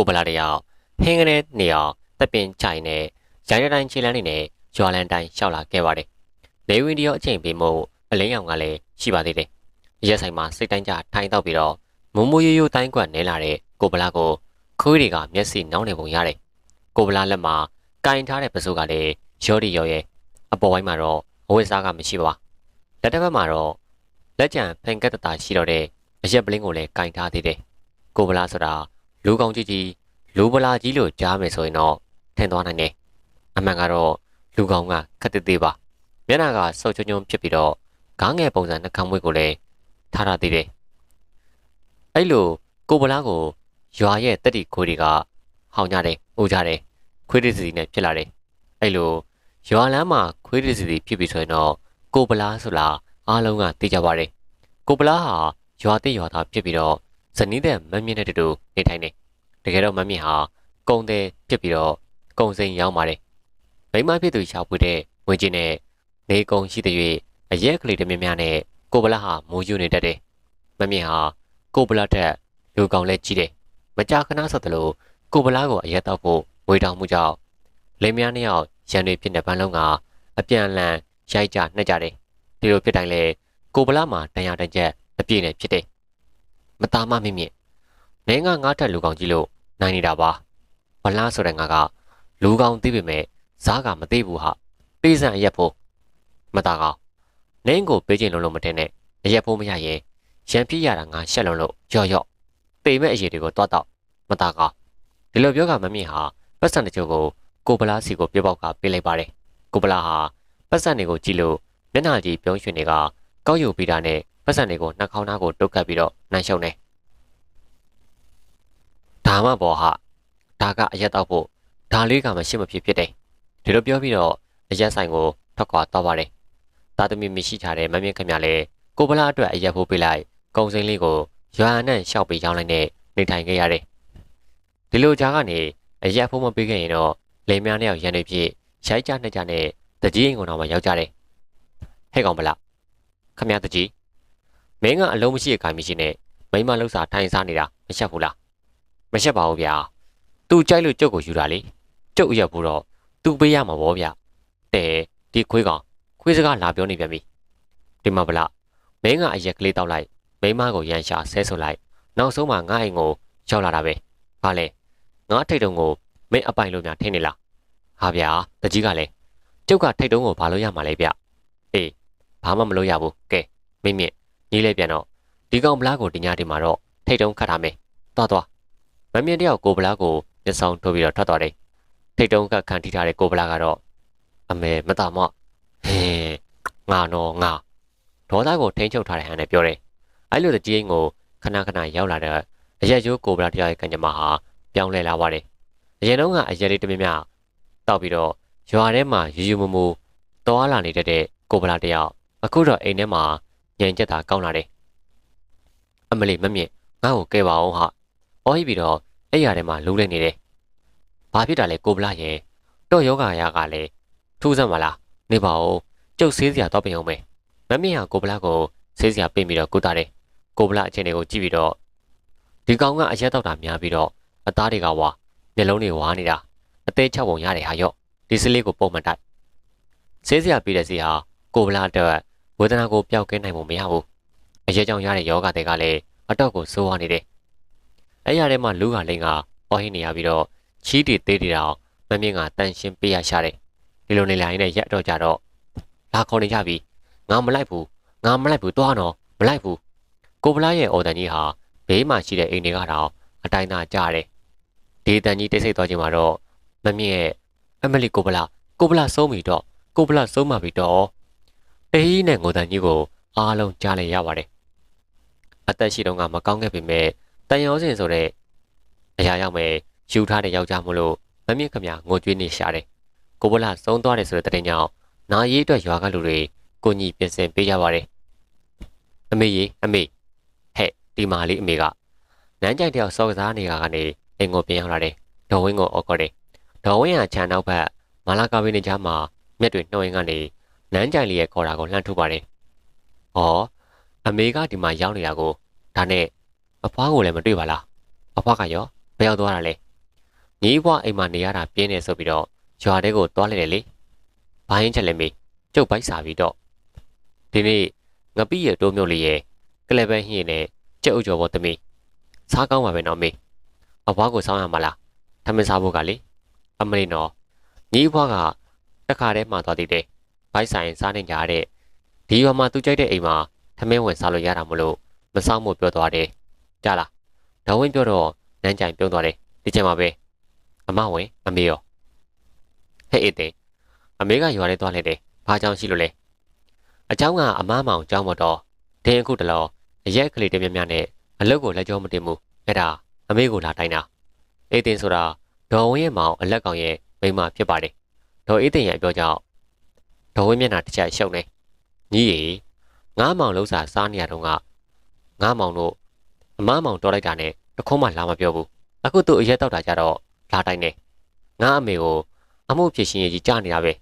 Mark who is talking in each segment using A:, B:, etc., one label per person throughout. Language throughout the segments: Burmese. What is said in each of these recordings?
A: ကိုပလာတယောက်ဟင်းကနေနေအောင်တပ်ပင်ချိုင်နဲ့ရိုင်းတိုင်းခြေလန်းနေနဲ့ရွာလန်တိုင်းရှောက်လာခဲ့ပါတယ်နေဝင်တယောက်အချိန်ပေးမို့အလင်းရောင်ကလည်းရှိပါသေးတယ်ရက်ဆိုင်မှာစိတ်တိုင်းကြထိုင်းတော့ပြီးတော့မုံမိုးရိုးရိုးတိုင်းကွက်နဲလာတဲ့ကိုပလာကိုခွေးတွေကမျက်စိနှောင်းနေပုံရတယ်ကိုပလာလက်မှာကင်ထားတဲ့ပစိုးကလည်းရော်ဒီရော်ရဲ့အပေါ်ပိုင်းမှာတော့အဝတ်စားကမရှိပါလက်တစ်ဖက်မှာတော့လက်ကျန်ဖင်ကက်တတာရှိတော့တဲ့အရက်ပလင်းကိုလည်းကင်ထားသေးတယ်ကိုပလာဆိုတာ လူကောင်းကြီးကြီးလူပလာကြီးလို့ကြားမယ်ဆိုရင်တော့ထင်သွားနိုင်တယ်အမှန်ကတော့လူကောင်းကခက်တသေးပါမျက်နှာကဆုပ်ချုံချုံဖြစ်ပြီးတော့ခေါင်းငယ်ပုံစံနှာခေါင်းမွေးကိုလည်းထားရသေးတယ်အဲ့လိုကိုပလာကိုရွာရဲ့တက်တီခွေးတွေကဟောင်းကြတယ်အိုးကြတယ်ခွေးရစီနဲ့ဖြစ်လာတယ်အဲ့လိုရွာလမ်းမှာခွေးရစီဖြစ်ပြီဆိုရင်တော့ကိုပလာဆိုလားအားလုံးကသိကြပါတယ်ကိုပလာဟာရွာတိရွာသားဖြစ်ပြီးတော့ ဇနီးတဲ့မမြင့်တဲ့တူတူနေထိုင်နေတကယ်တော့မမြင့်ဟာကုံတဲ့ဖြစ်ပြီးတော့ကုံစိန်ရောက်ပါတယ်မိမဖြစ်သူရှာဖွေတဲ့ငွေချင်းနဲ့နေကုံရှိတဲ့၍အရက်ကလေးတမများနဲ့ကိုပလာဟာမိုးယူနေတတ်တယ်မမြင့်ဟာကိုပလာထက်လူကောင်လဲကြီးတယ်မကြာခဏဆိုသလိုကိုပလာကိုအရက်တော့ဖို့ဝေတောင်မှုကြောင့်လင်မယားနှစ်ယောက်ရန်တွေဖြစ်တဲ့ပန်းလုံးကအပြန်အလှန်ရိုက်ကြနှက်ကြတယ်ဒီလိုဖြစ်တိုင်းလေကိုပလာမှာတန်ရတန်ချက်အပြည့်နဲ့ဖြစ်တယ် မသားမမမြင့်နင်းကငါးထက်လူကောင်ကြီးလို့နိုင်နေတာပါဘလားဆိုတဲ့ငါကလူကောင်သိပေမဲ့ဇားကမသိဘူးဟာပေးစံအရက်ဖို့မသားကောင်နင်းကိုပေးခြင်းလုံးလုံးမတင်နဲ့အရက်ဖို့မရရင်ရန်ပြည့်ရတာငါရှက်လုံးလို့ရော့ရော့ပေမဲ့အရေးတွေကိုတွားတော့မသားကောင်ဒီလိုပြောကမမြင့်ဟာပတ်စံတချို့ကိုကိုပလားစီကိုပြပောက်ကပေးလိုက်ပါတယ်ကိုပလားဟာပတ်စံတွေကိုကြည့်လို့မျက်နှာကြီးပြုံးရွှင်တွေကကောက်ယူပြီးတာနဲ့ ပတ်စံတွေကိုနှာခေါင်းသားကိုတုတ်ကပ်ပြီးတော့နှမ်းရှုံနေဒါမှပေါ်ဟာဒါကအရက်တော့ဖို့ဒါလေးကမရှိမဖြစ်ဖြစ်တယ်ဒီလိုပြောပြီးတော့အရက်ဆိုင်ကိုထွက်ခွာတော့ပါတယ်သားသမီးမရှိထားတဲ့မမြင့်ခင်ဗျလည်းကိုပလားအတွက်အရက်ဖို့ပေးလိုက်ကုံစိမ်းလေးကိုရွာနဲ့ရှောက်ပြီးရောင်းလိုက်နဲ့နေထိုင်ခဲ့ရတယ်ဒီလိုကြားကနေအရက်ဖို့မပေးခဲ့ရင်တော့လိမ်များနဲ့ရန်နေဖြစ်ရိုက်ကြနှက်ကြနဲ့တကြီးအိမ်ကောင်တော်မှာရောက်ကြတယ်ဟဲ့ကောင်ဗလားခမရတကြီး မင်းကအလုံးမရှိတဲ့ခိုင်မရှိနဲ့မိမလှုပ်စာထိုင်စားနေတာမရှက်ဘူးလားမရှက်ပါဘူးဗျာသူကြိုက်လို့ကျုပ်ကိုယူတာလေကျုပ်ရက်ဘူးတော့သူပေးရမှာဗောဗျတဲဒီခွေးကောင်ခွေးစကားလာပြောနေပြန်ပြီဒီမှာဗလားမင်းကအရက်ကလေးတောက်လိုက်မိမကိုရန်ရှာဆဲဆိုလိုက်နောက်ဆုံးမှငါအိမ်ကိုရောက်လာတာပဲဘာလဲငါထိတ်တုံကိုမင်းအပိုင်လို့များထင်နေလားဟာဗျာတကြီးကလည်းကျုပ်ကထိတ်တုံးကိုဘာလို့ရမှာလဲဗျအေးဘာမှမလုပ်ရဘူးကဲမင်းမြင့် ညီးလဲပြန်တော့ဒီကောင်ဗလားကိုတင်ညာတင်မှာတော့ထိတ်တုံးခတ်ထားမယ်သွားသွားမမြင့်တယောက်ကိုဗလားကိုမျက်စောင်းထိုးပြီးတော့ထွက်သွားတယ်ထိတ်တုံးကခံထိထားတဲ့ကိုဗလားကတော့အမေမတမော့ဟင်းငါတော့ငါဒေါသကိုထိန်းချုပ်ထားတဲ့ဟန်နဲ့ပြောတယ်အဲ့လိုတကြီးကိုခဏခဏရောက်လာတဲ့အရက်ရိုးကိုဗလားတယောက်ရဲ့ကံကြမ္မာဟာပြောင်းလဲလာပါတယ်အရင်တော့ကအရက်လေးတမင်မြတောက်ပြီးတော့ရွာထဲမှာယူယူမမူတောလာနေတဲ့ကိုဗလာတယောက်အခုတော့အိမ်ထဲမှာ ညင်ချက်တာကောင်းလာတယ်အမလီမမြင့်ငါ့ကိုကဲပါအောင်ဟာအော်ဟိပြီးတော့အဲ့ရထဲမှာလူးလိုက်နေတယ်ဘာဖြစ်တာလဲကိုဗလာရဲ့တော့ယောဂရာကလည်းထူးဆန်းပါလားနေပါဦးကျုပ်ဆေးစရာတော့ပြင်အောင်မယ်မမြင့်ဟာကိုဗလာကိုဆေးစရာပြင်ပြီးတော့ကုသတယ်ကိုဗလာအချင်းတွေကိုကြည့်ပြီးတော့ဒီကောင်ကအရက်တော့တာများပြီးတော့အသားတွေကဝါမျက်လုံးတွေဝါနေတာအသေးချက်ပုံရတယ်ဟာရော့ဒီစလေးကိုပုံမှန်တိုက်ဆေးစရာပြီးတဲ့စီဟာကိုဗလာအတွက် ဝေဒနာကိုပျောက်ကင်းနိုင်မှုမရဘူးအရေးကြောင့်ရတဲ့ယောဂတွေကလည်းအတော့ကိုဆိုးဝါးနေတယ်အဲ့ရထဲမှာလူဟာလိန်ကပေါ်ဟင်းနေရပြီးတော့ချီးတီသေးတီတောင်မမြင့်ကတန်ရှင်းပေးရရှာတယ်ဒီလိုနေလာရင်လည်းရက်တော့ကြတော့လာခေါ်နေကြပြီငါမလိုက်ဘူးငါမလိုက်ဘူးတွားတော့မလိုက်ဘူးကိုဗလာရဲ့အော်တန်ကြီးဟာဘေးမှာရှိတဲ့အိမ်တွေကတော့အတိုင်းသာကြားတယ်ဒီတန်ကြီးတိတ်ဆိတ်သွားခြင်းမှာတော့မမြင့်ရဲ့အမလီကိုဗလာကိုဗလာဆုံးပြီတော့ကိုဗလာဆုံးပါပြီတော့ အေးနဲ့ငိုတန်ကြီးကိုအားလုံးကြားလိုက်ရပါတယ်အသက်ရှိတော့ကမကောင်းခဲ့ပေမဲ့တန်ရောစင်ဆိုတဲ့အရာရောက်မဲ့ယူထားတဲ့ယောက်ျားမို့လို့မမြင့်ခမငိုကြွေးနေရှာတယ်ကိုဗလာဆုံးသွားတယ်ဆိုတဲ့တဲ့ကြောင့်နာရေးအတွက်ရွာကလူတွေကိုညီပြင်ဆင်ပေးကြပါတယ်အမေကြီးအမေဟဲ့ဒီမာလေးအမေကနန်းကြိုင်တယောက်စောကစားနေတာကနေအိမ်ကိုပြန်ရောက်လာတယ်ဒေါ်ဝင်းကိုအော်ခေါ်တယ်ဒေါ်ဝင်းဟာခြံနောက်ဘက်မာလာကာဗီနေကြားမှာမျက်တွေနှုတ်ရင်းကနေ နန်းကြိုင်လေးရဲ့ခေါ်တာကိုလှမ်းထုတ်ပါတယ်။အော်အမေကဒီမှာရောက်နေတာကိုဒါနဲ့အဖွားကိုလည်းမတွေ့ပါလား။အဖွားကရောဘယ်ရောက်သွားတာလဲညီးဘွားအိမ်မှာနေရတာပြင်းနေဆိုပြီးတော့ရွာတဲကိုသွားလိုက်တယ်လေဘာရင်ချက်လဲမေကျုပ်ပိုက်စာပြီးတော့ဒီနေ့ငပိရတိုးမြုပ်လေးရဲ့ကလပဲဟင်းနဲ့ကြက်ဥကျော်ပေါ်သမီးစားကောင်းပါပဲနော်မေအဘွားကိုစောင်းရမလားထမင်းစားဖို့ကလေအမလီနော်ညီးဘွားကတခါတည်းမှသွားတည်တယ် ဘိုက်ဆိုင်စားနေကြတဲ့ဒီရွာမှာသူကြိုက်တဲ့အိမ်မှာထမင်းဝင်စားလို့ရတာမလို့မဆောင်မို့ပြောသွားတယ်ကြားလားဒေါ်ဝင်းပြောတော့နန်းကြိုင်ပြုံးသွားတယ်ဒီချိန်မှာပဲအမဝင်အမေရောဟဲ့အေးတဲ့အမေကရွာထဲသွားလိုက်တယ်ဘာကြောင့်ရှိလို့လဲအเจ้าကအမားမောင်เจ้าမတော်တင်းအခုတလောအရက်ကလေးတည်းများများနဲ့အလုတ်ကိုလက်ကြောမတင်ဘူးအဲ့ဒါအမေကိုလာတိုင်းတာအေးတင်ဆိုတာဒေါ်ဝင်းရဲ့မောင်အလက်ကောင်ရဲ့မိန်းမဖြစ်ပါတယ်ဒေါ်အေးတင်ရဲ့အပြောကြောင့် ဒေါ်ဝင်းမျက်နှာတစ်ချက်ရှုပ်နေညီရီငါးမောင်လုံးစာစားနေရတော့ကငါးမောင်တို့အမားမောင်တော်လိုက်တာနဲ့တခုံးမှလာမပြောဘူးအခုသူ့အရက်တောက်တာကြတော့လာတိုင်းနေငါအမေကိုအမှုဖြစ်ရှင်ကြီးကြားနေတာပဲ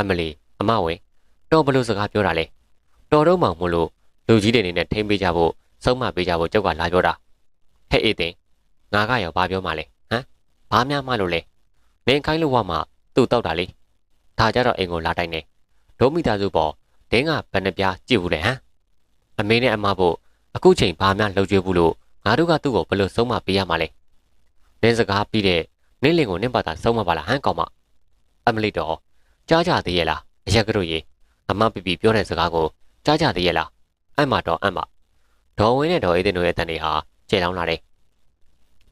A: အမလီအမဝင်တော်ဘလို့စကားပြောတာလဲတော်တော့မှမလို့လူကြီးတွေအနေနဲ့ထိမ့်ပေးကြဖို့ဆုံးမပေးကြဖို့ကြောက်ကလာပြောတာဟဲ့အေးတင်ငါကရောဘာပြောမှလဲဟမ်ဘာများမှလို့လဲမင်းခိုင်းလို့ဝမှသူ့တောက်တာလေ ဒါကြတော့အိမ်ကိုလာတိုင်းနေဒုမိသားစုပေါ်ဒင်းကဘယ်နှပြားကြည့်ဘူးလဲဟမ်အမေနဲ့အမဖို့အခုချိန်ဘာများလှုပ်ကြွေးဘူးလို့ငါတို့ကသူ့ကိုဘယ်လိုဆုံးမပေးရမှာလဲနင်းစကားပြီးတဲ့နင်းလင်ကိုနင်းပါတာဆုံးမပါလားဟမ်ကောင်မအမလီတော့ကြားကြသေးရဲ့လားအရက်ကတို့ရေအမပီပီပြောတဲ့စကားကိုကြားကြသေးရဲ့လားအဲ့မှာတော့အဲ့မှာဒေါ်ဝင်းနဲ့ဒေါ်အေးတင်တို့ရဲ့တန်တွေဟာကျေလောင်းလာတယ်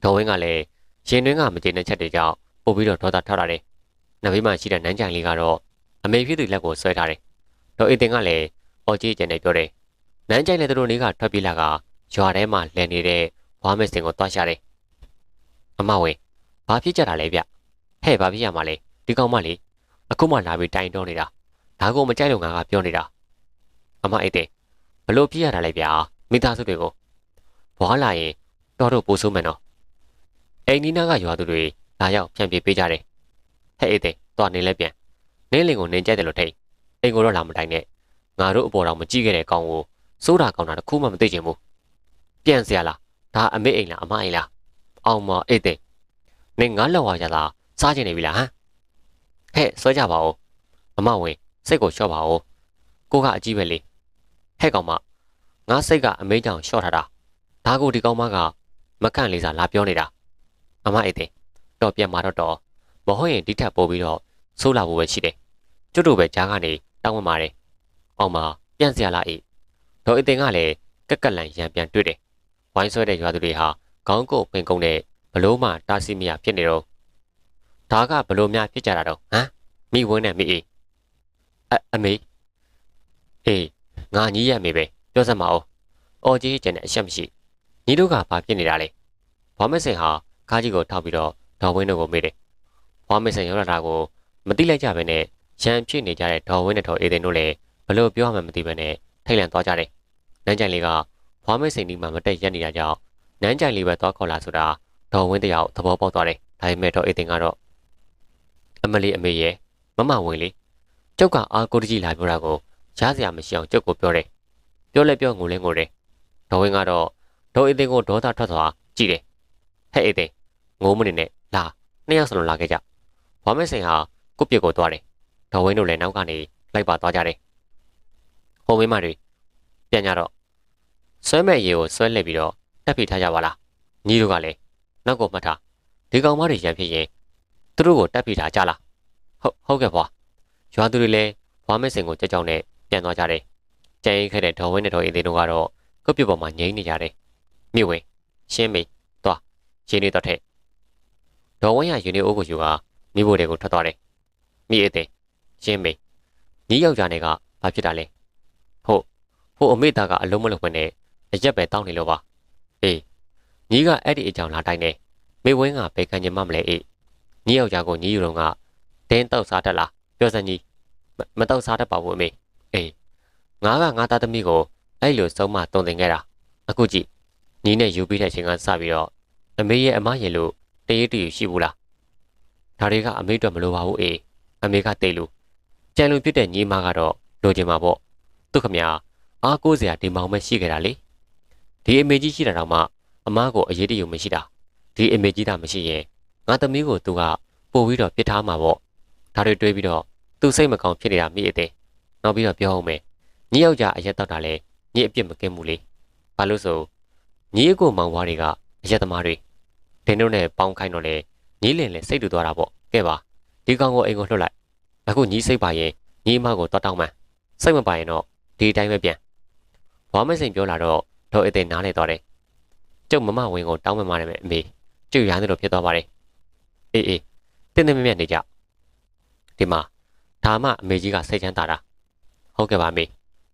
A: ဒေါ်ဝင်းကလည်းရင်တွင်းကမကျေနပ်ချက်တွေကြောင့်ပို့ပြီးတော့ဒေါသထောက်လာတယ် နဘေးမှာရှိတဲ့နန်းကြိုင်လေးကတော့အမေဖြစ်သူလက်ကိုဆွဲထားတယ်ဒေါ်အေးတင်ကလည်းအော်ကြီးကျန်နေပြောတယ်နန်းကြိုင်လည်းတို့လေးကထွက်ပြေးလာကရွာထဲမှာလည်နေတဲ့ဘွားမစင်ကိုတွားရှာတယ်အမဝင်ဘာဖြစ်ကြတာလဲဗျဟဲ့ဘာဖြစ်ရမှာလဲဒီကောင်မလေးအခုမှလာပြီးတိုင်တော့နေတာဒါကိုမကြိုက်လို့ငါကပြောနေတာအမအိတ်တဲ့ဘလို့ပြရတာလဲဗျာမိသားစုတွေကိုဘွားလာရင်တော်တော့ပိုးဆိုးမယ်နော်အိမ်နီးနားကရွာသူတွေလာရောက်ဖြန့်ပြေးပေးကြတယ် ဟဲ့အိတ်တဲ့သွားနေလဲပြန်နင်းလင်ကိုနင်းကြိုက်တယ်လို့ထိတ်အိမ်ကိုတော့လာမတိုင်နဲ့ငါတို့အပေါ်တော်မကြည့်ခဲ့တဲ့ကောင်ကိုစိုးတာကောင်းတာတခုမှမသိချင်ဘူးပြန်စရာလားဒါအမေအိမ်လားအမအိမ်လားအောင်မအိတ်တဲ့နင်ငါလောက်ဝါရလားစားချင်နေပြီလားဟမ်ဟဲ့ဆွဲကြပါဦးအမဝင်စိတ်ကိုလျှော့ပါဦးကိုကအကြီးပဲလေဟဲ့ကောင်မငါစိတ်ကအမေကြောင့်လျှော့ထားတာဒါကိုဒီကောင်မကမကန့်လေးစားလာပြောနေတာအမအိတ်တဲ့တော့ပြန်มาတော့တော့ မဟုတ်ရင်ဒီထက်ပိုပြီးတော့ဆိုးလာဖို့ပဲရှိတယ်ကျွတ်တို့ပဲကြားကနေတောင်းဝင်ပါတယ်အောင်မပြန်စရာလားအေးဒေါ်အိတ်တင်ကလည်းကက်ကက်လန်ရံပြန်တွေ့တယ်ဝိုင်းဆွဲတဲ့ရွာသူတွေဟာခေါင်းကိုပင်ကုန်းနဲ့ဘလို့မှတားဆီးမရဖြစ်နေတော့ဒါကဘလို့များဖြစ်ကြတာတော့ဟမ်မိဝင်းနဲ့မိအေးအအမေအေးငါညီးရမေပဲပြောစမ်းမအောင်အော်ကြီးကျန်တဲ့အချက်မရှိညီတို့ကဘာဖြစ်နေတာလဲဘွားမစင်ဟာကားကြီးကိုထောက်ပြီးတော့ဒေါ်ဝင်းတို့ကိုမေးတယ် ဘွားမစင်ရောက်လာတာကိုမသိလိုက်ကြဘဲနဲ့ရန်ဖြစ်နေကြတဲ့ဒေါ်ဝင်းနဲ့ဒေါ်အေးသိန်းတို့လည်းဘလို့ပြောမှမသိဘဲနဲ့ထိတ်လန့်သွားကြတယ်နန်းကြိုင်လေးကဘွားမစင်ဒီမှာမတက်ရက်နေတာကြောင့်နန်းကြိုင်လေးပဲသွားခေါ်လာဆိုတာဒေါ်ဝင်းတယောက်သဘောပေါက်သွားတယ်ဒါပေမဲ့ဒေါ်အေးသိန်းကတော့အမလီအမေရဲ့မမဝင်လေကျုပ်ကအာကိုတကြီးလာပြောတာကိုရစရာမရှိအောင်ကျုပ်ကိုပြောတယ်ပြောလဲပြောငိုလဲငိုတယ်ဒေါ်ဝင်းကတော့ဒေါ်အေးသိန်းကိုဒေါသထွက်သွားကြည့်တယ်ဟဲ့အေးသိန်းငိုမနေနဲ့လာနှစ်ယောက်စလုံးလာခဲ့ကြ ဘွားမဲစင်ဟာကုတ်ပြစ်ကိုသွားတယ်ဒေါ်ဝင်းတို့လည်းနောက်ကနေလိုက်ပါသွားကြတယ်ဟိုမင်းမတွေပြန်ကြတော့ဆွဲမဲ့ရေကိုဆွဲလှည့်ပြီးတော့တက်ဖိထားကြပါလားညီတို့ကလည်းနောက်ကိုမှတ်ထားဒီကောင်မတွေရံဖြစ်ရင်သူတို့ကိုတက်ဖိထားကြလားဟုတ်ဟုတ်ကဲ့ဘွာရွာသူတွေလည်းဘွားမဲစင်ကိုကြောက်ကြောက်နဲ့ပြန်သွားကြတယ်ကြံရင်ခဲ့တဲ့ဒေါ်ဝင်းနဲ့ဒေါ်အေးသေးတို့ကတော့ကုတ်ပြစ်ပေါ်မှာငြိမ်းနေကြတယ်မြင့်ဝင်ရှင်းမေသွားရင်းနေတော့ထက်ဒေါ်ဝင်းရယူနေအိုးကိုယူက မိဖို့တွေကိုထွက်သွားတယ်မိအေးသေးရှင်းမေညီယောက်ျားနဲ့ကဘာဖြစ်တာလဲဟုတ်ဟိုအမေသားကအလုံးမလုံးဝင်နဲ့အရက်ပဲတောင်းနေလို့ပါအေးညီကအဲ့ဒီအကြောင်းလာတိုင်းနေမေဝင်းကဘယ်ခံချင်မှမလဲအေးညီယောက်ျားကိုညီယူတော့ကတင်းတောက်စားတတ်လားပြောစမ်းကြီးမတောက်စားတတ်ပါဘူးအမေအေးငါကငါသားသမီးကိုအဲ့လိုဆုံးမတုံသင်ခဲ့တာအခုကြည့်ညီနဲ့ယူပြီးတဲ့အချိန်ကစပြီးတော့အမေရဲ့အမရင်လို့တရေတူရှိဘူးလား ဒါတွေကအမေအတွက်မလိုပါဘူးအေးအမေကတိတ်လို့ကြံလူပြစ်တဲ့ညီမကတော့လိုချင်မှာပေါ့သူခမညာအားကိုးစရာဒီမောင်ပဲရှိခဲ့တာလေဒီအမေကြီးရှိတာတော့မှအမားကိုအရေးတယူမရှိတာဒီအမေကြီးတာမရှိရင်ငငါသမီးကိုသူကပို့ပြီးတော့ပြစ်ထားမှာပေါ့ဒါတွေတွေးပြီးတော့သူစိတ်မကောင်းဖြစ်နေတာမိအသေးနောက်ပြီးတော့ပြောအောင်မယ်ညီယောက်ျားအရက်တော့တာလဲညီအပြစ်မကင်းဘူးလေဘာလို့ဆိုညီအကိုမောင်ဝါတွေကအရက်သမားတွေဒင်းတို့နဲ့ပေါင်းခိုင်းတော့လေ ညီလင်လဲစိတ်တူသွားတာပေါ့ကဲပါဒီကောင်ကိုအိမ်ကိုလွှတ်လိုက်အခုညီစိတ်ပါရင်ညီမကိုတော့တောင်းမှန်စိတ်မပါရင်တော့ဒီအတိုင်းပဲပြန်ဝါမစိန်ပြောလာတော့ဒေါ်အသေးနားလေသွားတယ်ကျုပ်မမဝင်ကိုတောင်းမှန်ပါတယ်အမေကျုပ်ရိုင်းတယ်လို့ဖြစ်သွားပါတယ်အေးအေးတင်းတင်းမြတ်မြတ်နေကြဒီမှာဒါမှအမေကြီးကစိတ်ချမ်းသာတာဟုတ်ကဲ့ပါအမေ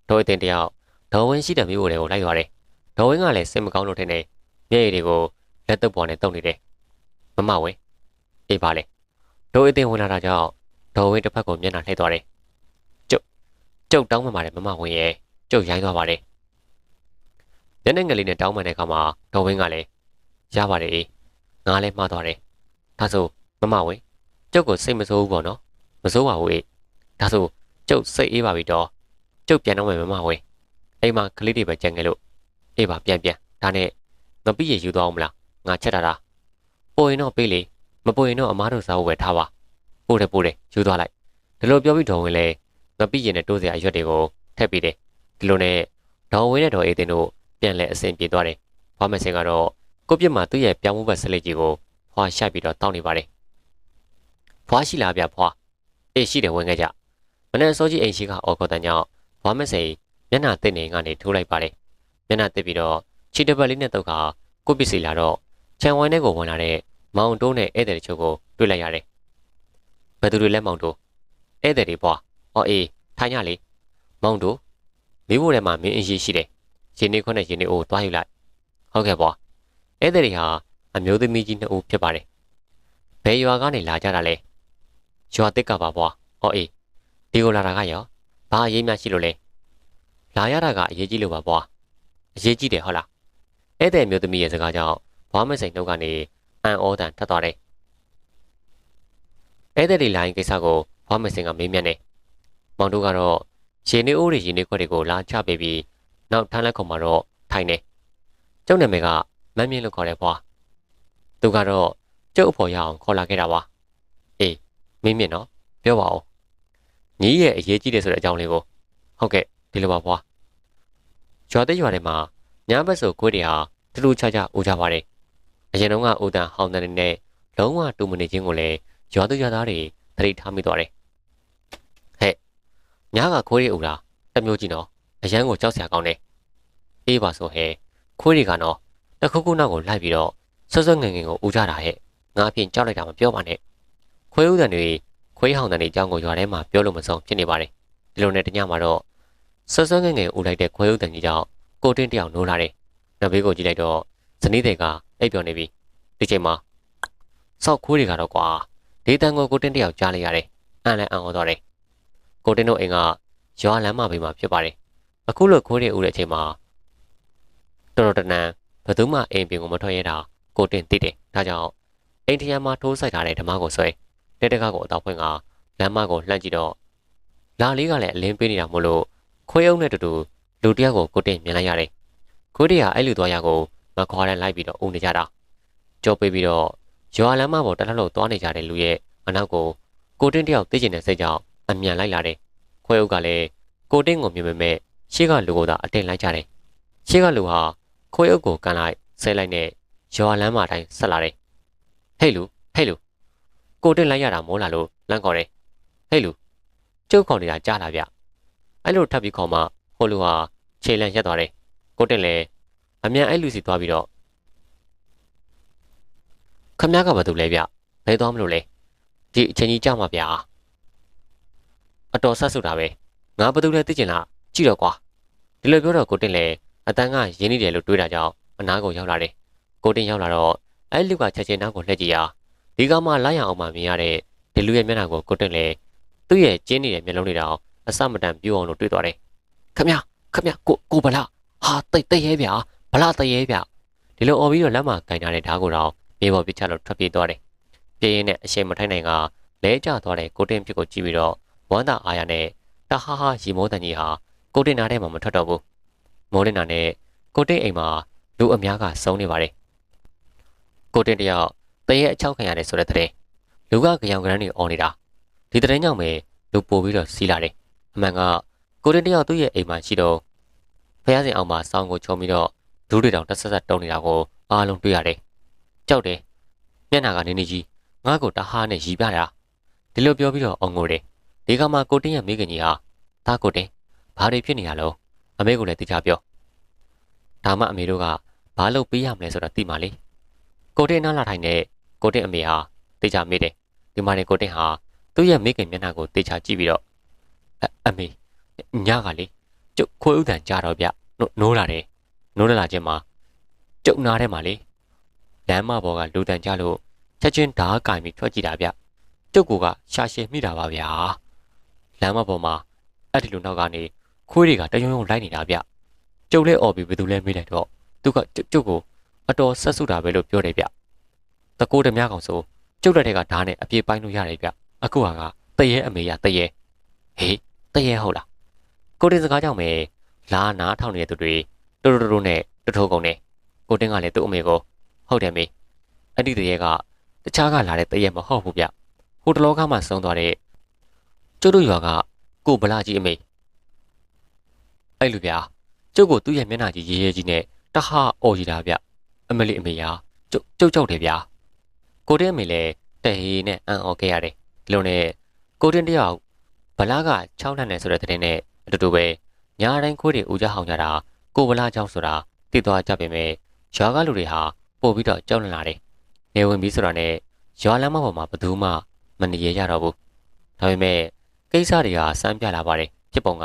A: ဒေါ်အသေးတယောက်ဒေါ်ဝင်းရှိတဲ့မျိုးတွေကိုလိုက်သွားတယ်ဒေါ်ဝင်းကလည်းစိတ်မကောင်းလို့ထင်တယ်မျက်ရည်တွေကိုလက်တုပ်ပေါ်နဲ့တုံနေတယ်မမဝင် အေးပါလေဒေါ်အသေးဝင်လာတာကြောင့်ဒေါ်ဝင်းတစ်ဖက်ကိုမျက်နှာလှည့်သွားတယ်ကျုပ်ကျုပ်တောင်းမှပါတယ်မမဝင်ရဲ့ကျုပ်ရိုင်းသွားပါတယ်ညနေငယ်လေးနဲ့တောင်းမှန်တဲ့အခါမှာဒေါ်ဝင်းကလည်းရပါတယ်အေးငါလည်းမှားသွားတယ်ဒါဆိုမမဝင်ကျုပ်ကိုစိတ်မဆိုးဘူးပေါ့နော်မဆိုးပါဘူးအေးဒါဆိုကျုပ်စိတ်အေးပါပြီတော့ကျုပ်ပြန်တော့မယ်မမဝင်အိမ်မှာကလေးတွေပဲကြံငယ်လို့အေးပါပြန်ပြန်ဒါနဲ့ငပိရယူသွားအောင်မလားငါချက်တာတာပိုရင်တော့ပေးလေ မပိုရင်တော့အမားတို့စားဖို့ပဲထားပါပို့တယ်ပို့တယ်ယူသွားလိုက်ဒီလိုပြောပြီးဒေါ်ဝင်လဲငပိရင်နဲ့တိုးစရာအရွက်တွေကိုထည့်ပေးတယ်ဒီလိုနဲ့ဒေါ်ဝင်နဲ့ဒေါ်အေးတင်တို့ပြန်လဲအဆင်ပြေသွားတယ်ဘာမစင်ကတော့ကိုပြစ်မှာသူ့ရဲ့ပြောင်းမှုဘက်ဆလိကြီးကိုဖွာရှိုက်ပြီးတော့တောင်းနေပါတယ်ဖွာရှိလားဗျဖွာအေးရှိတယ်ဝင်ခဲ့ကြမနေ့စောကြီးအိမ်ရှိကအော်ကော်တန်ကြောင့်ဘာမစိန်မျက်နှာတစ်နေကနေထိုးလိုက်ပါတယ်မျက်နှာတစ်ပြီးတော့ခြေတပတ်လေးနဲ့တုတ်ခါကိုပစ္စည်းလာတော့ခြံဝိုင်းထဲကိုဝင်လာတဲ့ မောင်တိုးနဲ့ဧည့်သည်တချို့ကိုတွေ့လိုက်ရတယ်ဘယ်သူတွေလဲမောင်တိုးဧည့်သည်တွေပွားအော်အေးထိုင်ရလေမောင်တိုးမိဖို့ထဲမှာမင်းအရေးရှိတယ်ရင်နေခွနဲ့ရင်နေအိုသွားယူလိုက်ဟုတ်ကဲ့ပွားဧည့်သည်တွေဟာအမျိုးသမီးကြီးနှစ်ဦးဖြစ်ပါတယ်ဘယ်ရွာကနေလာကြတာလဲရွာတစ်ကပါပွားအော်အေးဒီကိုလာတာကရောဘာအရေးများရှိလို့လဲလာရတာကအရေးကြီးလို့ပါပွားအရေးကြီးတယ်ဟုတ်လားဧည့်သည်မျိုးသမီးရဲ့စကားကြောင့်ဘွားမစိန်နှုတ်ကနေ အန်ဩတန်ထပ်သွားတယ်ဧည့်သည်တွေလာရင်ကိစ္စကိုဘွားမစိန်ကမေးမြန်းတယ်မောင်တို့ကတော့ရေနေအိုးတွေရေနေခွက်တွေကိုလာချပေးပြီးနောက်ထမ်းလက်ခုံမှာတော့ထိုင်နေကျုပ်နာမည်ကမမ်းမြင့်လို့ခေါ်တယ်ဘွားသူကတော့ကျုပ်အဖော်ရအောင်ခေါ်လာခဲ့တာပါအေးမင်းမြင့်နော်ပြောပါဦးညီရဲ့အရေးကြီးတယ်ဆိုတဲ့အကြောင်းလေးကိုဟုတ်ကဲ့ဒီလိုပါဘွားရွာတဲ့ရွာထဲမှာညဘက်ဆိုကိုယ်တွေဟာတူတူချာချာအိုးကြပါတယ် အရင်တုန်းကအိုတန်ဟောင်းတန်တွေနဲ့လုံးဝတူမနေခြင်းကိုလည်းရွာသူရွာသားတွေသတိထားမိသွားတယ်ဟဲ့ညကခိုးရီအိုတာတမျိုးကြီးနော်အရန်ကိုကြောက်စရာကောင်းတယ်အေးပါဆိုဟဲခိုးရီကနော်တခုခုနောက်ကိုလိုက်ပြီးတော့ဆွဆွငငင်ကိုအိုကြတာဟဲ့ငါအပြင်ကြောက်လိုက်တာမပြောပါနဲ့ခွေးဥတန်တွေခွေးဟောင်းတန်တွေအကြောင်းကိုရွာထဲမှာပြောလို့မဆုံးဖြစ်နေပါတယ်ဒီလိုနဲ့တညမှာတော့ဆွဆွငငင်အိုလိုက်တဲ့ခွေးဥတန်ကြီးကြောင့်ကိုတင်းတယောက်နိုးလာတယ်နောက်ဘေးကိုကြည့်လိုက်တော့ဇနီးတဲ့က အိပ်ပျော်နေပြီဒီချိန်မှာစောက်ခိုးတွေကတော့ကွာဒေတန်ကိုကိုတင်းတယောက်ကြားလိုက်ရတယ်အန်လည်းအံ့ဩသွားတယ်ကိုတင်းတို့အိမ်ကရွာလမ်းမဘေးမှာဖြစ်ပါတယ်အခုလိုခိုးတွေဥတဲ့အချိန်မှာတော်တော်တနန်ဘယ်သူမှအိမ်ပြင်ကိုမထွက်ရတာကိုတင်းသိတယ်ဒါကြောင့်အိမ်ထရံမှာထိုးဆိုင်ထားတဲ့ဓမ္မကိုဆွဲတက်တက်ကကိုအတော့ဖွင့်ကလမ်းမကိုလှမ်းကြည့်တော့လာလေးကလည်းအလင်းပေးနေတာမို့လို့ခွေးအုပ်နဲ့တူတူလူတယောက်ကိုကိုတင်းမြင်လိုက်ရတယ်ခိုးတွေကအဲ့လူသွားရကို မခွာတန်းလိုက်ပြီးတော့အုံနေကြတာကြောပေးပြီးတော့ရွာလမ်းမပေါ်တလှလှသွားနေကြတဲ့လူရဲ့အနောက်ကိုကိုတင်းတယောက်သိကျင်တဲ့စိတ်ကြောင့်အမြန်လိုက်လာတယ်ခွဲအုပ်ကလည်းကိုတင်းကိုမြင်ပေမဲ့ရှေ့ကလူကိုသာအတင်းလိုက်ကြတယ်ရှေ့ကလူဟာခွဲအုပ်ကိုကန်လိုက်ဆဲလိုက်နဲ့ရွာလမ်းမတိုင်းဆက်လာတယ်ဟဲ့လူဟဲ့လူကိုတင်းလိုက်ရတာမောလာလို့လန့်ခေါ်တယ်ဟဲ့လူကျုပ်ခေါ်နေတာကြားလာဗျအဲ့လိုထပ်ပြီးခေါ်မှဟိုလူဟာခြေလန့်ရက်သွားတယ်ကိုတင်လည်း အမြန်အဲ့လူစီသွားပြီးတော့ခမရကဘာတူလဲဗျဘယ်သွားမလို့လဲဒီအချင်းကြီးကြမှာဗျာအတော်ဆက်ဆုတာပဲငါဘာတူလဲသိကျင်လားကြည့်တော့ကွာဒီလိုပြောတော့ကိုတင်လေအတန်းကရင်းနေတယ်လို့တွေးတာကြောင့်အနာကိုရောက်လာတယ်ကိုတင်ရောက်လာတော့အဲ့လူကချက်ချင်းနောက်ကိုလှည့်ကြည့်ရာဒီကမှလိုက်ရအောင်မှမြင်ရတဲ့ဒီလူရဲ့မျက်နှာကိုကိုတင်လေသူ့ရဲ့ကျင်းနေတဲ့မျက်လုံးတွေတောင်အစမတန်ပြိုးအောင်လို့တွေးသွားတယ်ခမရခမရကိုကိုဗလာဟာတိတ်တိတ်ရဲဗျာ လာတိတ်ရဲဗျဒီလိုអော်ပြီးတော့လက်မှာကင်ထားတဲ့ဓာတ်ကိုတော့မြေပေါ်ပစ်ချလို့ထွက်ပြေးသွားတယ်ပြေးရင်းနဲ့အရှိန်မထိုင်နိုင်ကလဲကျသွားတဲ့ကိုတင်ဖြစ်ကိုကြည့်ပြီးတော့ဝမ်းသာအားရနဲ့တဟားဟာရီမိုးတန်ကြီးဟာကိုတင်နာထဲမှာမထွက်တော့ဘူးမိုးလင်းနာနဲ့ကိုတင်အိမ်မှာလူအများကစုံနေပါတယ်ကိုတင်တယောက်တရေအချောက်ခံရတယ်ဆိုတဲ့တဲ့လူကကြောင်ကရန်းတွေအော်နေတာဒီတဲ့ကြောင့်ပဲလူပို့ပြီးတော့စီးလာတယ်အမှန်ကကိုတင်တယောက်သူ့ရဲ့အိမ်မှာရှိတော့ဖះစင်အောင်မှာစောင်းကိုချုံပြီးတော့ ဒူးတွေတောင်တက်ဆက်ဆက်တုံနေတာကိုအားလုံးတွေ့ရတယ်ကြောက်တယ်မျက်နှာကနေနေကြီးငါ့ကိုတဟားနဲ့ရီးပြတာဒီလိုပြောပြီးတော့အောင်ငိုတယ်ဒီကမှာကိုတင်ရဲ့မိခင်ကြီးဟာဒါကိုတင်ဘာတွေဖြစ်နေရလဲအမေကိုလည်းသိချပြောဒါမှအမေတို့ကဘာလုပ်ပေးရမလဲဆိုတော့သိမှလေကိုတင်နားလာထိုင်တဲ့ကိုတင်အမေဟာသိချမေးတယ်ဒီမှာနေကိုတင်ဟာသူ့ရဲ့မိခင်မျက်နှာကိုသိချကြည့်ပြီးတော့အမေညကလေကျုပ်ခွေးဥတန်ကြတော့ဗျနိုးလာတယ် နိုးလာခြင်းမှာကျုပ်နားထဲမှာလေလမ်းမပေါ်ကလူတန်ကြလို့ချက်ချင်းဓားကင်ပြီးထွက်ကြည့်တာဗျကျုပ်ကရှာရှည်မိတာပါဗျာလမ်းမပေါ်မှာအဲ့ဒီလူနောက်ကနေခွေးတွေကတယုံယုံလိုက်နေတာဗျကျုပ်လည်းអော်ပြီးဘယ်သူလဲမေးလိုက်တော့သူကကျုပ်ကိုအတော်ဆက်ဆုတာပဲလို့ပြောတယ်ဗျတကိုးတမကောင်ဆိုကျုပ်လက်ထက်ကဓားနဲ့အပြေးပိုင်းလို့ရတယ်ဗျအခုဟာကတရေအမေရတရေဟေးတရေဟုတ်လားကိုတင်စကားကြောင့်ပဲလာနာထောင်နေတဲ့သူတွေ တိုးတိုးတိုးနဲ့တထိုးကုန်တယ်ကိုတင်ကလည်းသူ့အမေကိုဟုတ်တယ်မေအဲ့ဒီတရေကတခြားကလာတဲ့တရေမဟုတ်ဘူးဗျဟိုတလောကမှဆုံးသွားတဲ့ကျုပ်တို့ရွာကကိုဗလာကြီးအမေအဲ့လိုဗျာကျုပ်ကိုသူ့ရဲ့မျက်နှာကြီးရေးရေးကြီးနဲ့တဟအော်ကြီးတာဗျအမလီအမေယာကျုပ်ကျုပ်ကြောက်တယ်ဗျာကိုတင်အမေလည်းတဟေးနဲ့အန်အော်ခဲ့ရတယ်ဒီလိုနဲ့ကိုတင်တယောက်ဗလာက6နှစ်နဲ့ဆိုတဲ့တဲ့နဲ့အတူတူပဲညာတိုင်းခွေးတွေဦးကြဟောင်ကြတာ ကိုဗလာကြောင့်ဆိုတာသိသွားကြပေမဲ့ရွာကလူတွေဟာပို့ပြီးတော့ကြောက်လန့်လာတယ်နေဝင်ပြီးဆိုတာနဲ့ရွာလမ်းမပေါ်မှာဘယ်သူမှမနေရကြတော့ဘူးဒါပေမဲ့ကိစ္စတွေကစမ်းပြလာပါတယ်ဖြစ်ပုံက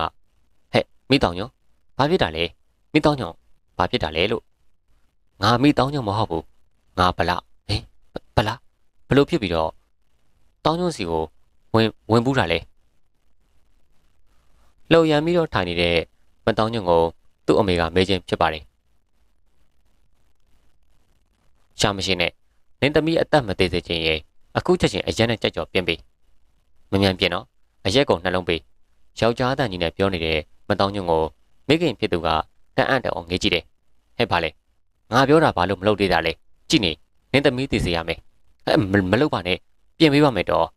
A: ဟဲ့မိတောင်ညောဘာဖြစ်တာလဲမိတောင်ညောဘာဖြစ်တာလဲလို့ငါမိတောင်ညောမဟုတ်ဘူးငါဗလာဟင်ဗလာဘလို့ဖြစ်ပြီးတော့တောင်ညောစီကိုဝင်ဝင်ဘူးတာလဲလှုပ်ရမ်းပြီးတော့ထိုင်နေတဲ့မတောင်းညွန့်ကို သူ့အမေကမေးခြင်းဖြစ်ပါတယ်ရှာမရှိနဲ့နင်းသမီးအသက်မသေးစေခြင်းရဲ့အခုချက်ချင်းအရက်နဲ့ကြက်ကြော်ပြင်းပေးမမြန်ပြင်းတော့အရက်ကုန်နှလုံးပေးယောက်ျားတန်ကြီးနဲ့ပြောနေတဲ့မတောင်းညွန့်ကိုမိခင်ဖြစ်သူကတန်အံ့တောင်ငေးကြည့်တယ်ဟဲ့ပါလေငါပြောတာဘာလို့မလုပ်သေးတာလဲကြည့်နေနင်းသမီးသိစေရမယ်အဲမလုပ်ပါနဲ့ပြင်ပေးပါမယ်တော့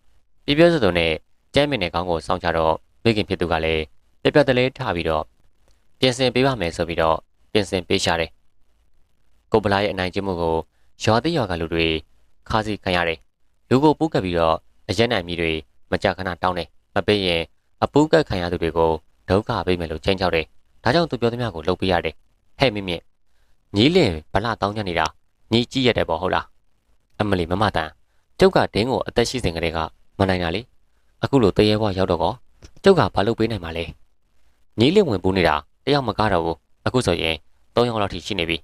A: ပြပြစစုံနဲ့ကျမ်းမင်းနဲ့ခေါင်းကိုစောင့်ချတော့မိခင်ဖြစ်သူကလည်းပြပြတလဲထပြီးတော့ ပြင်ဆင်ပေးပါမယ်ဆိုပြီးတော့ပြင်ဆင်ပေးရှာတယ်ကိုဗလာရဲ့အနိုင်ကျင့်မှုကိုရွာသိရွာကလူတွေခါစီခံရတယ်လူကိုပူးကပ်ပြီးတော့အရက်နိုင်မိတွေမကြခဏတောင်းတယ်မပေးရင်အပူးကပ်ခံရသူတွေကိုဒုက္ခပေးမယ်လို့ချိန်ချောက်တယ်ဒါကြောင့်သူပြောသမျှကိုလုပ်ပေးရတယ်ဟဲ့မင်းမြင့်ညီးလင်ဗလာတောင်းညနေတာညီးကြည့်ရတယ်ပေါ့ဟုတ်လားအမလီမမတန်ကျုပ်ကဒင်းကိုအသက်ရှိစဉ်ကလေးကမနိုင်တာလေအခုလိုတရေဘွားရောက်တော့ကောကျုပ်ကဘာလုပ်ပေးနိုင်မှာလဲညီးလင်ဝင်ပူးနေတာ တယောက်မကားတော့ဘူးအခုဆိုရင်၃ယောက်လောက်ထိရှိနေပြီ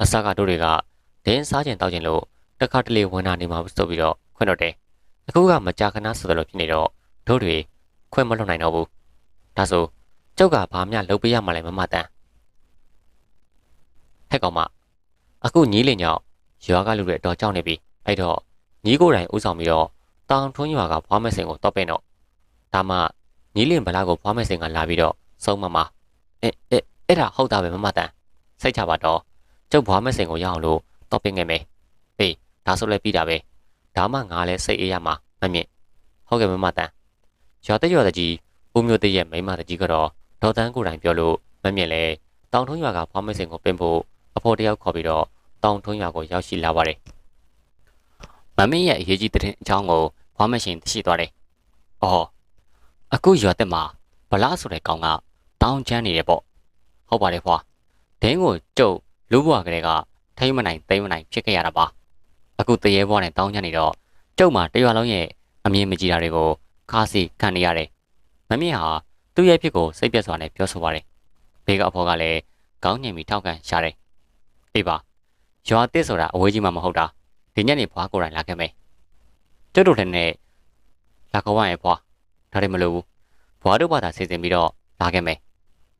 A: အစကတို့တွေကဒင်းစားကျင်တောက်ကျင်လို့တခါတလေဝင်လာနေမှာဆိုပြီးတော့ခွင့်တော့တယ်အခုကမကြာခဏဆိုတော့ဖြစ်နေတော့တို့တွေခွင့်မလွတ်နိုင်တော့ဘူးဒါဆိုကျုပ်ကဘာမှလုပ်ပေးရမှာလဲမမတန်ဟဲ့ကောင်မအခုညီးလင်ညောင်ရွာကလူတွေတော့ကြောက်နေပြီအဲ့တော့ညီးကိုယ်တိုင်ဥဆောင်ပြီးတော့တောင်ထွန်းရွာကဘွားမစင်ကိုတော့ပင်းတော့ဒါမှညီးလင်ဗလာကိုဘွားမစင်ကလာပြီးတော့ဆုံးမမ အဲအဲအဲ့ဒါဟုတ်တာပဲမမတန်စိတ်ချပါတော့ကျုပ်ဘွားမစင်ကိုရအောင်လို့တော့ပင်းခဲ့မယ်အေးဒါဆိုလည်းပြီးတာပဲဒါမှငါလည်းစိတ်အေးရမှာမမြင့်ဟုတ်ကဲ့မမတန်ရွာတဲ့ရွာတကြီးဦးမျိုးတရဲ့မိမတကြီးကတော့ဒေါ်တန်းကိုယ်တိုင်ပြောလို့မမြင့်လဲတောင်ထုံးရွာကဘွားမစင်ကိုပင်းဖို့အဖေါ်တယောက်ခေါ်ပြီးတော့တောင်ထုံးရွာကိုရောက်ရှိလာပါတယ်မမင်းရဲ့အရေးကြီးတဲ့အကြောင်းကိုဘွားမရှင်သိရှိသွားတယ်။အော်အခုရွာတက်မှာဗလားဆိုတဲ့ကောင်က တောင်းချမ်းနေတယ်ပေါ့။ဟုတ်ပါတယ်ဖွာ။ဒင်းကိုကျုပ်လူဘွားကလေးကထိမ့်မနိုင်သိမ့်မနိုင်ဖြစ်ခဲ့ရတာပါ။အခုတရေဘွားနဲ့တောင်းချမ်းနေတော့ကျုပ်မှာတရွာလုံးရဲ့အမြင်မကြည့်တာတွေကိုခါစီခံနေရတယ်။မမင်းဟာသူ့ရဲ့ဖြစ်ကိုစိတ်ပြတ်စွာနဲ့ပြောဆိုပါတယ်။ဘေကအဖေါ်ကလည်းခေါင်းညင်ပြီးထောက်ကန်ရှာတယ်။အေးပါရွာတစ်ဆိုတာအဝေးကြီးမှမဟုတ်တာဒီညနေဘွားကိုယ်တိုင်လာခဲ့မယ်။ကျုပ်တို့လည်းနဲ့လာကောင်းရဲ့ဘွားဒါတွေမလိုဘူးဘွားတို့ဘာသာစီစဉ်ပြီးတော့လာခဲ့မယ်။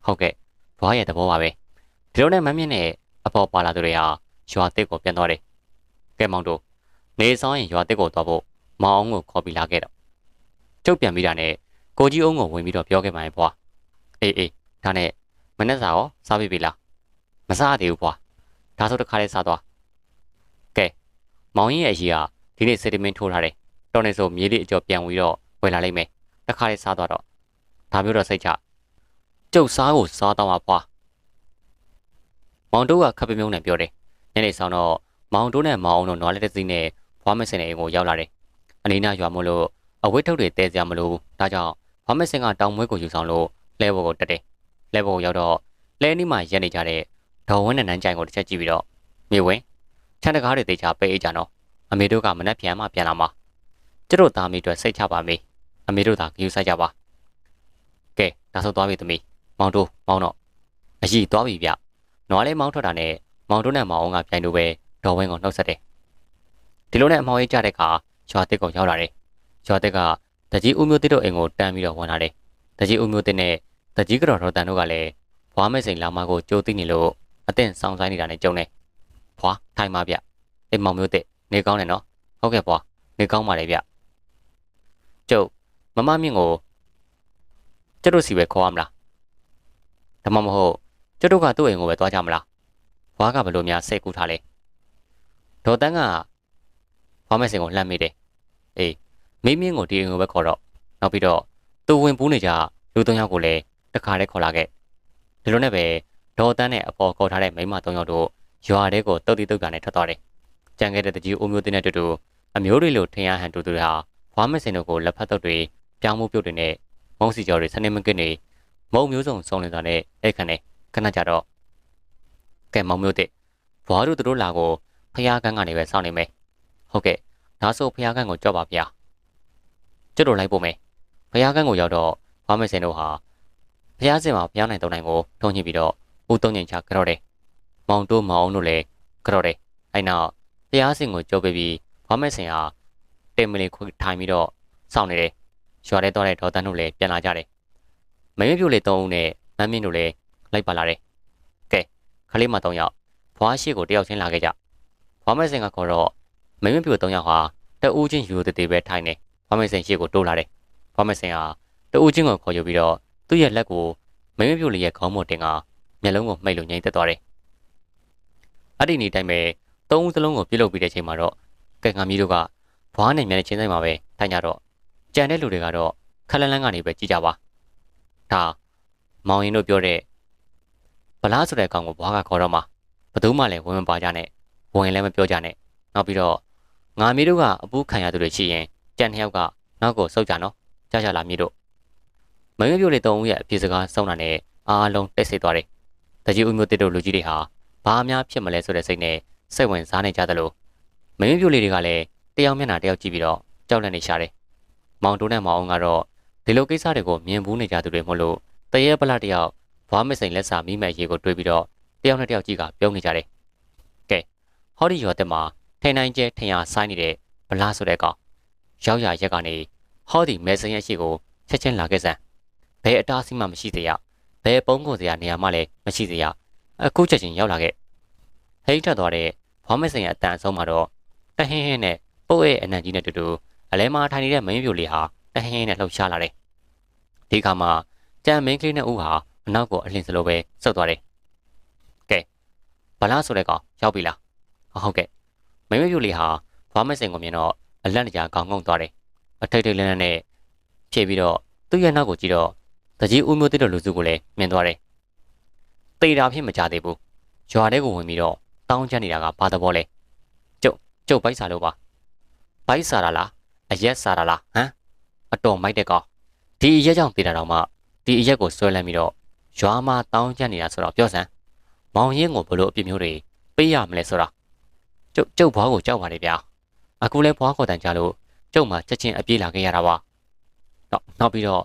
A: ဟုတ်ကဲ့ဘွားရဲ့သဘောပါပဲ။ဒီလိုနဲ့မမြင့်နဲ့အဖေါ်ပါလာသူတွေဟာရွာတစ်ကိုပြန်သွားတယ်။ကဲမောင်တို့နေဆောင်ရင်ရွာတစ်ကိုသွားဖို့မောင်အောင်ကိုခေါ်ပြီးလာခဲ့တော့ကျုပ်ပြန်ပြီးတာနဲ့ကိုကြီးအုံးကိုဝင်ပြီးတော့ပြောခဲ့ပါရဲ့ဘွားအေးအေးဒါနဲ့မနေ့စာရောစားပြီပြီလားမစားသေးဘူးဘွားဒါဆိုတခါလေးစားသွားကဲမောင်ရင်ရဲ့အကြီးကဒီနေ့စက်တမင်းထိုးထားတယ်တော်နေဆိုမြေလေးအကျော်ပြန်ပြီးတော့ဝယ်လာလိမ့်မယ်တခါလေးစားသွားတော့ဒါမျိုးတော့စိတ်ချ ကျုပ်စားကိုစားတော့မှာဖွာမောင်တို့ကခပ်ပြုံးနဲ့ပြောတယ်ညနေဆောင်တော့မောင်တို့နဲ့မောင်အောင်တို့နွားလက်တစ်စီးနဲ့ဖွားမစင်တဲ့အိမ်ကိုရောက်လာတယ်အနီးနားရွာမို့လို့အဝတ်ထုတ်တွေတဲစရာမလိုဘူးဒါကြောင့်ဖွားမစင်ကတောင်မွေးကိုယူဆောင်လို့လဲဘော်ကိုတက်တယ်လဲဘော်ကိုရောက်တော့လဲနီးမှာရက်နေကြတဲ့ဒေါ်ဝင်းနဲ့နန်းကြိုင်ကိုတစ်ချက်ကြည့်ပြီးတော့မြေဝင်းချန်တကားတွေတေချာပေးအေးကြတော့အမေတို့ကမနှက်ပြန်မှပြန်လာမှာကျတို့သားမိအတွက်စိတ်ချပါမေအမေတို့သာဂယူဆိုင်ကြပါကဲဒါဆိုသွားပြီသမီး မောင်တို့မောင်တော့အကြီးသွားပြီဗျနွားလေးမောင်းထွက်တာနဲ့မောင်တို့နဲ့မောင်အောင်ကပြိုင်လို့ပဲဒေါ်ဝင်းကိုနှုတ်ဆက်တယ်ဒီလိုနဲ့အမောင်ရေးကြတဲ့အခါရွာတစ်ကိုရောက်လာတယ်ရွာတစ်ကတကြီးဦးမျိုးတစ်တို့အိမ်ကိုတန်းပြီးတော့ဝင်လာတယ်တကြီးဦးမျိုးတစ်နဲ့တကြီးကတော်တော်တန်တို့ကလည်းဘွားမဲစိန်လာမကိုကြိုးသိနေလို့အသင့်ဆောင်ဆိုင်နေတာနဲ့ကြုံနေဘွားထိုင်ပါဗျအိမ်မောင်မျိုးတစ်နေကောင်းတယ်နော်ဟုတ်ကဲ့ဘွားနေကောင်းပါလေဗျကျုပ်မမမြင့်ကိုကျတို့စီပဲခေါ်ရမလား ဒါမှမဟုတ်ကျတို့ကသူ့အိမ်ကိုပဲသွားကြမလားဘွားကဘလို့များစိတ်ကူးထားလဲဒေါ်တန်းကဘွားမဲစင်ကိုလှမ်းမိတယ်အေးမိမင်းကိုဒီအိမ်ကိုပဲခေါ်တော့နောက်ပြီးတော့သူဝင်ပူးနေကြလူသုံးယောက်ကိုလည်းတခါတည်းခေါ်လာခဲ့ဒီလိုနဲ့ပဲဒေါ်တန်းနဲ့အပေါ်ခေါ်ထားတဲ့မိမသုံးယောက်တို့ရွာတဲကိုတုတ်တိတုတ်ကန်နဲ့ထွက်သွားတယ်ကြံခဲ့တဲ့တကြီးအိုမျိုးတင်းတဲ့တူတူအမျိုးတွေလိုထင်ရဟန်တူတူဟာဘွားမစင်တို့ကိုလက်ဖက်တုပ်တွေပြောင်းမှုပြုတ်တွေနဲ့မုံစီကြော်တွေစနေမကစ်နေ မုံမျိုးစုံစုံနေတာနဲ့အဲ့ခနဲ့ခဏကြတော့ကဲမောင်မျိုးတဲ့ဘွားတို့တို့လာကိုဖျားကန်းကနေပဲစောင့်နေမယ်ဟုတ်ကဲ့ဒါဆိုဖျားကန်းကိုကြောက်ပါဗျာကျွတ်တို့လိုက်ဖို့မယ်ဖျားကန်းကိုရောက်တော့ဘွားမစင်တို့ဟာဖျားစင်မှာဖျားနိုင်တုံးနိုင်ကိုထုံးညှိပြီးတော့ဦးတုံးညင်ချကြော့တယ်မောင်တို့မောင်အောင်တို့လည်းကြော့တယ်အဲ့နောက်ဖျားစင်ကိုကြောက်ပြီးဘွားမစင်ဟာတင်မလီခွထိုင်ပြီးတော့စောင့်နေတယ်ရွာထဲသွားတဲ့ဒေါ်တန်းတို့လည်းပြန်လာကြတယ် မင်းမပြိုလေး၃ဦးနဲ့မမ်းမင်းတို့လည်းလိုက်ပါလာတယ်ကဲခလေးမ၃ယောက်ဘွားရှိကိုတယောက်ချင်းလာခဲ့ကြဘွားမဲစင်ကခေါ်တော့မင်းမပြို၃ယောက်ဟာတအူးချင်းယူတည်တည်ပဲထိုင်နေဘွားမဲစင်ရှိကိုတိုးလာတယ်ဘွားမဲစင်ဟာတအူးချင်းကိုခေါ်ယူပြီးတော့သူ့ရဲ့လက်ကိုမင်းမပြိုလေးရဲ့ခေါင်းပေါ်တင်ကမျက်လုံးကိုမှိတ်လို့ငိမ့်သက်သွားတယ်အဲ့ဒီနေ့တိုင်းပဲသုံးဦးစလုံးကိုပြုတ်လုပြီးတဲ့ချိန်မှာတော့ကဲငါမီးတို့ကဘွားနဲ့မျက်နှာချင်းဆိုင်မှာပဲထိုင်ကြတော့ကြံတဲ့လူတွေကတော့ခက်လန်းလန်းကနေပဲကြည်ကြပါ ဒါမောင်ရင်တို့ပြောတဲ့ဗလားဆိုတဲ့ကောင်ကိုဘွားကခေါ်တော့မှဘသူမှလည်းဝင်မပါကြနဲ့ဝင်လည်းမပြောကြနဲ့နောက်ပြီးတော့ငါမီးတို့ကအပူးခံရသူတွေရှိရင်ကြံနှစ်ယောက်ကနောက်ကိုစုပ်ကြနော်ကြကြလာမီးတို့မင်းပြိုလေးတုံးဦးရဲ့အပြေစကားစောင်းတာနဲ့အားလုံးတိတ်ဆိတ်သွားတယ်တကြီးဦးမျိုးတစ်တို့လူကြီးတွေဟာဘာများဖြစ်မလဲဆိုတဲ့စိတ်နဲ့စိတ်ဝင်စားနေကြသလိုမင်းပြိုလေးတွေကလည်းတယောက်မျက်နှာတယောက်ကြည့်ပြီးတော့ကြောက်လန့်နေရှာတယ်မောင်တိုးနဲ့မောင်အောင်ကတော့ ဒီလိုကိစ္စတွေကိုမြင်ဘူးနေကြသူတွေမို့လို့တရေပလတယောက်ဘွားမစိန်လက်စာမိမဲ့ရေကိုတွေးပြီးတော့တယောက်နဲ့တယောက်ကြီးကပြုံးနေကြတယ်။ကဲဟောဒီရော်တက်မှာထိန်နိုင်ကျဲထင်ရဆိုင်နေတဲ့ဗလားဆိုတဲ့ကောင်ရောက်ရရက်ကနေဟောဒီမဲစင်ရဲ့ရှိကိုချက်ချင်းလာခဲ့စမ်းဘယ်အတားစီမှမရှိသေးရဘယ်ပုံးကုန်စရာနေရာမှလည်းမရှိသေးရအခုချက်ချင်းရောက်လာခဲ့ဟိတ်ထက်သွားတဲ့ဘွားမစိန်ရဲ့အတန်အဆုံးမှာတော့တဟင်းဟင်းနဲ့ပုတ်ရဲ့အနံကြီးနဲ့တူတူအလဲမှာထိုင်နေတဲ့မင်းပြိုလေးဟာ တဟင်းနဲ့လှုပ်ရှားလာတယ်။ဒီခါမှာကြံမင်းကလေးနဲ့ဦးဟာအနောက်ကိုအလင်းစလိုပဲဆုတ်သွားတယ်။ကဲဗလားဆိုတဲ့ကောင်ရောက်ပြီလား။ဟုတ်ကဲ့မင်းပြိုလေးဟာဘွားမစင်ကိုမြင်တော့အလန့်တကြားခေါင်းငုံသွားတယ်။အထိတ်ထိတ်လန်းနဲ့ဖြည့်ပြီးတော့သူ့ရဲ့နောက်ကိုကြည့်တော့တကြီးဦးမျိုးတိတဲ့လူစုကိုလည်းမြင်သွားတယ်။တေတာဖြစ်မကြသေးဘူး။ရွာထဲကိုဝင်ပြီးတော့တောင်းချနေတာကဘာသဘောလဲ။ကျုပ်ကျုပ်ပိုက်စားလို့ပါ။ပိုက်စားတာလားအရက်စားတာလားဟမ် အတော်မိုက်တဲ့ကောင်ဒီအရက်ကြောင့်တည်တာတော့မှဒီအရက်ကိုဆွဲလန်းပြီးတော့ရွာမှာတောင်းကျနေတာဆိုတော့ပြောစမ်းမောင်ရင်ကိုဘလို့အပြစ်မျိုးတွေပေးရမလဲဆိုတာကျုပ်ကျုပ်ဘွားကိုကြောက်ပါလေဗျာအခုလဲဘွားကိုတန်ကြလို့ကျုပ်မှချက်ချင်းအပြေးလာခဲ့ရတာပါတော့နောက်ပြီးတော့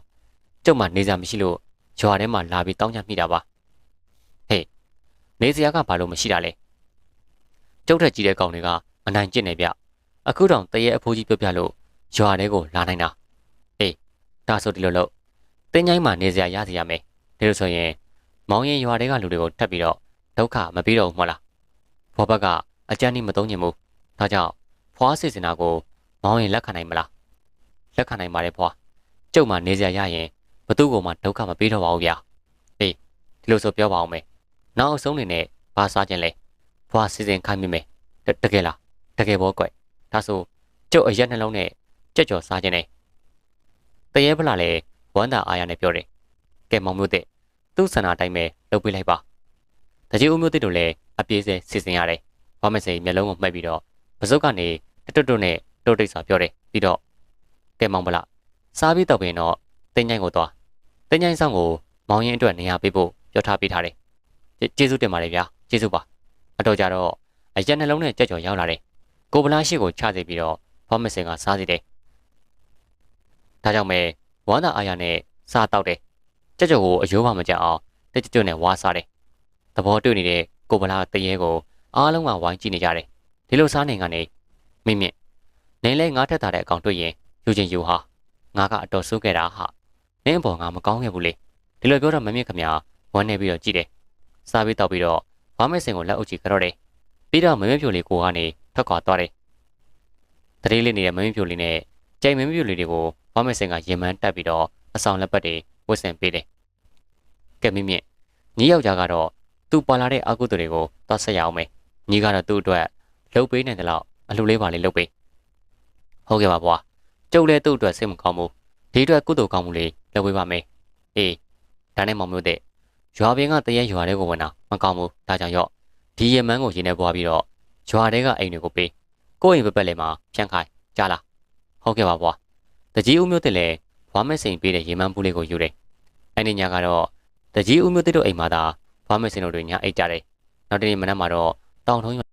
A: ကျုပ်မှနေစားမရှိလို့ရွာထဲမှာလာပြီးတောင်းချမိတာပါဟေးနေစရာကဘာလို့မရှိတာလဲကျုပ်ထက်ကြီးတဲ့ကောင်တွေကအနိုင်ကျင့်နေဗျအခုတောင်တရေအဖိုးကြီးပြောပြလို့ရွာထဲကိုလာနိုင်တာအေး ဒါဆိုဒီလိုလို့တင်းချိုင်းမှာနေစရာရစီရမယ်ဒါလို့ဆိုရင်မောင်ရင်ရွာထဲကလူတွေကိုထပ်ပြီးတော့ဒုက္ခမပြီးတော့ဘူးမဟုတ်လားဘောဘက်ကအကြမ်းကြီးမသုံးညင်ဘူးဒါကြောင့်ဖွားစီစင်တာကိုမောင်ရင်လက်ခံနိုင်မလားလက်ခံနိုင်ပါတယ်ဖွားကျုပ်မှနေစရာရရင်ဘသူ့ကိုမှဒုက္ခမပေးတော့ပါဘူးဗျာအေးဒီလိုဆိုပြောပါအောင်မယ်နောက်အဆုံးနေနဲ့ဘာစားခြင်းလဲဖွားစီစဉ်ခိုင်းမိမယ်တကယ်လားတကယ်ဘောကွဒါဆိုကျုပ်အရက်နှလုံးနဲ့ကြက်ကြော်စားခြင်းနဲ့တ ရေဖလာလည်းဝမ်းသာအားရနဲ့ပြောတယ်ကဲမောင်မျိုးတဲ့သူ့ဆန္ဒအတိုင်းပဲလုပ်ပေးလိုက်ပါတကြီးဦးမျိုးတဲ့တို့လည်းအပြေးစဲစီစဉ်ရတယ်ဘာမစိမျက်လုံးကိုမှိတ်ပြီးတော့ပစုတ်ကနေတွတ်တွတ်နဲ့တိုးတိတ်စွာပြောတယ်ပြီးတော့ကဲမောင်ဗလာစားပြီးတော့ပြင်တော့တင်းញိုင်းကိုသွားတင်းញိုင်းဆောင်ကိုမောင်ရင်အတွက်နေရာပေးဖို့ပြောထားပေးထားတယ်ကျေးဇူးတင်ပါတယ်ဗျာကျေးဇူးပါအတော့ကြတော့အရက်နှလုံးနဲ့ကြက်ကြော်ရောက်လာတယ်ကိုဗလာရှိကိုချစေပြီးတော့ဘာမစင်ကစားစီတယ် ဒါကြောင့်မဲဝမ်းသာအားရနဲ့စားတောက်တယ်ကြက်ကြော်ကိုအယိုးပါမကြအောင်တက်ကြွနဲ့ဝါစားတယ်သဘောတွေ့နေတဲ့ကိုဗလာတရေကိုအားလုံးကဝိုင်းကြည့်နေကြတယ်ဒီလိုစားနေကနေမိမြင့်နေလဲငါးထက်တာတဲ့အကောင်တွေ့ရင်ယူချင်းယူဟာငါကအတော်ဆိုးခဲ့တာဟာနင်းအပေါ်ငါမကောင်းခဲ့ဘူးလေဒီလိုပြောတော့မမြင့်ခမဝမ်းနေပြီးတော့ကြည့်တယ်စားပြီးတောက်ပြီးတော့ဘာမဲစင်ကိုလက်အုပ်ကြည့်ကြတော့တယ်ပြီးတော့မမြင့်ဖြိုလေးကိုကနေထွက်ခွာသွားတယ်တတိလေးနေတဲ့မမြင့်ဖြိုလေးနဲ့ကြိုင်မမြင့်ဖြိုလေးတွေကို ဘာမဲစင်ကရင်မှန်းတက်ပြီးတော့အဆောင်လက်ပတ်တွေဝတ်ဆင်ပေးတယ်ကဲမြင့်မြင့်ညီယောက်ျားကတော့သူ့ပါလာတဲ့အကုသိုလ်တွေကိုသွားဆက်ရအောင်မယ်ညီကတော့သူ့အတွက်လှုပ်ပေးနေတယ်လို့အလှလေးပါလေးလှုပ်ပေးဟုတ်ကဲ့ပါဘွာကျုပ်လည်းသူ့အတွက်စိတ်မကောင်းဘူးဒီအတွက်ကုသိုလ်ကောင်းမှုလေးလုပ်ပေးပါမယ်အေးဒါနဲ့မောင်မျိုးတဲ့ရွာပင်ကတရက်ရွာတွေကိုဝင်တာမကောင်းဘူးဒါကြောင့်ရော့ဒီရမန်းကိုရင်းနေပွားပြီးတော့ရွာတွေကအိမ်တွေကိုပေးကိုယ့်အိမ်ပပက်လေးမှာဖြန့်ခိုင်းကြားလားဟုတ်ကဲ့ပါဘွာ တကြီးဦးမျိုးတဲ့လည်းဘွားမစိန်ပေးတဲ့ရေမန်းဘူးလေးကိုယူတယ်အဲ့ဒီညကတော့တကြီးဦးမျိုးတဲ့တို့အိမ်မှာသာဘွားမစိန်တို့တွေညအိတ်ကြတယ်နောက်တနေ့မနက်မှာတော့တောင်ထုံး